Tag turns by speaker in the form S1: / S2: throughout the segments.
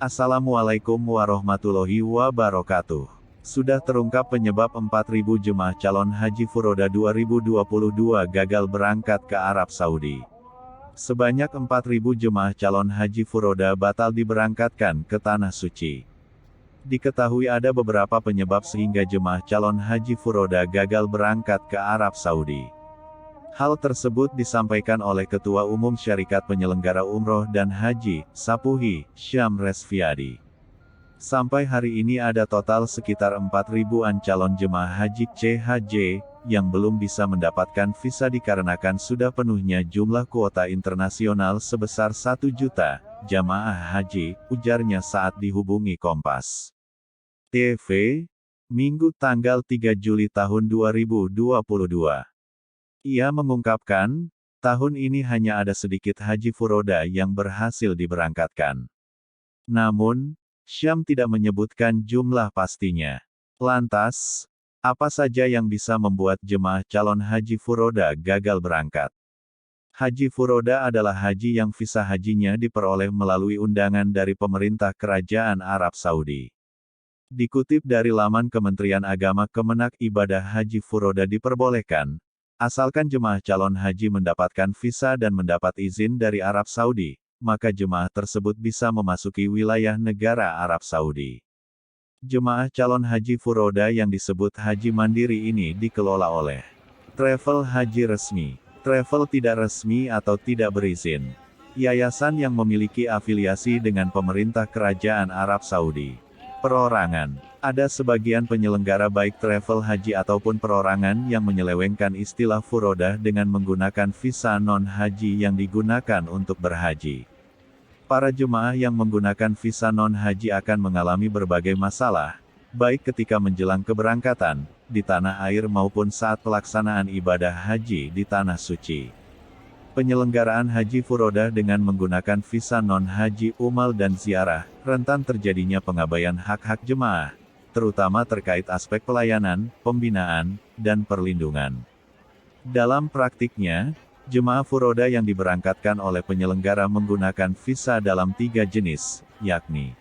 S1: Assalamualaikum warahmatullahi wabarakatuh. Sudah terungkap penyebab 4.000 jemaah calon haji Furoda 2022 gagal berangkat ke Arab Saudi. Sebanyak 4.000 jemaah calon haji Furoda batal diberangkatkan ke Tanah Suci. Diketahui ada beberapa penyebab sehingga jemaah calon haji Furoda gagal berangkat ke Arab Saudi. Hal tersebut disampaikan oleh Ketua Umum Syarikat Penyelenggara Umroh dan Haji, Sapuhi, Syam Resviadi. Sampai hari ini ada total sekitar 4.000-an calon jemaah haji CHJ, yang belum bisa mendapatkan visa dikarenakan sudah penuhnya jumlah kuota internasional sebesar 1 juta, jamaah haji, ujarnya saat dihubungi Kompas. TV, Minggu tanggal 3 Juli tahun 2022. Ia mengungkapkan, tahun ini hanya ada sedikit haji furoda yang berhasil diberangkatkan. Namun, Syam tidak menyebutkan jumlah pastinya. Lantas, apa saja yang bisa membuat jemaah calon haji furoda gagal berangkat? Haji furoda adalah haji yang visa hajinya diperoleh melalui undangan dari pemerintah Kerajaan Arab Saudi. Dikutip dari laman Kementerian Agama Kemenak Ibadah Haji Furoda diperbolehkan, asalkan jemaah calon haji mendapatkan visa dan mendapat izin dari Arab Saudi, maka jemaah tersebut bisa memasuki wilayah negara Arab Saudi. Jemaah calon haji furoda yang disebut haji mandiri ini dikelola oleh travel haji resmi, travel tidak resmi atau tidak berizin, yayasan yang memiliki afiliasi dengan pemerintah kerajaan Arab Saudi. Perorangan. Ada sebagian penyelenggara baik travel haji ataupun perorangan yang menyelewengkan istilah furoda dengan menggunakan visa non-haji yang digunakan untuk berhaji. Para jemaah yang menggunakan visa non-haji akan mengalami berbagai masalah, baik ketika menjelang keberangkatan, di tanah air maupun saat pelaksanaan ibadah haji di tanah suci. Penyelenggaraan haji furoda dengan menggunakan visa non-haji umal dan ziarah, rentan terjadinya pengabaian hak-hak jemaah, terutama terkait aspek pelayanan, pembinaan, dan perlindungan. Dalam praktiknya, jemaah furoda yang diberangkatkan oleh penyelenggara menggunakan visa dalam tiga jenis, yakni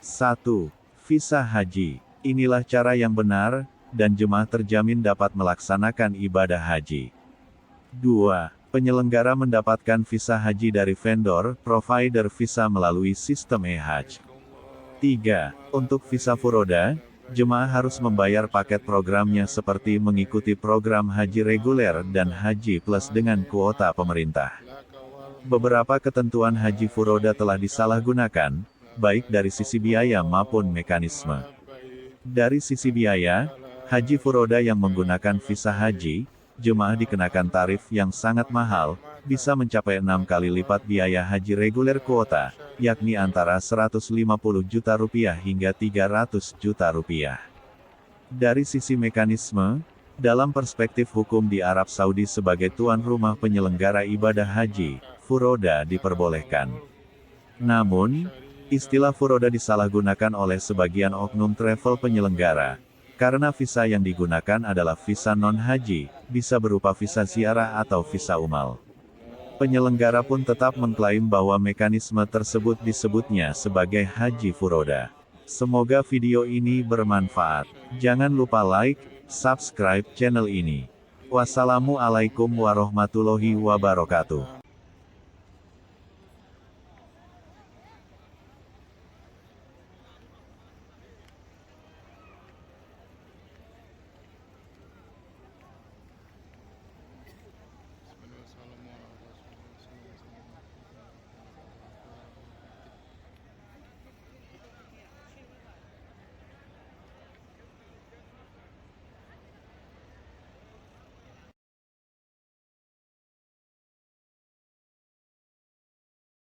S1: 1. Visa haji. Inilah cara yang benar, dan jemaah terjamin dapat melaksanakan ibadah haji. 2 penyelenggara mendapatkan visa haji dari vendor, provider visa melalui sistem e-hajj. 3. Untuk visa furoda, jemaah harus membayar paket programnya seperti mengikuti program haji reguler dan haji plus dengan kuota pemerintah. Beberapa ketentuan haji furoda telah disalahgunakan, baik dari sisi biaya maupun mekanisme. Dari sisi biaya, haji furoda yang menggunakan visa haji, jemaah dikenakan tarif yang sangat mahal, bisa mencapai enam kali lipat biaya haji reguler kuota, yakni antara 150 juta rupiah hingga 300 juta rupiah. Dari sisi mekanisme, dalam perspektif hukum di Arab Saudi sebagai tuan rumah penyelenggara ibadah haji, furoda diperbolehkan. Namun, istilah furoda disalahgunakan oleh sebagian oknum travel penyelenggara, karena visa yang digunakan adalah visa non-haji, bisa berupa visa ziarah atau visa umal. Penyelenggara pun tetap mengklaim bahwa mekanisme tersebut disebutnya sebagai haji furoda. Semoga video ini bermanfaat. Jangan lupa like, subscribe channel ini. Wassalamualaikum warahmatullahi wabarakatuh.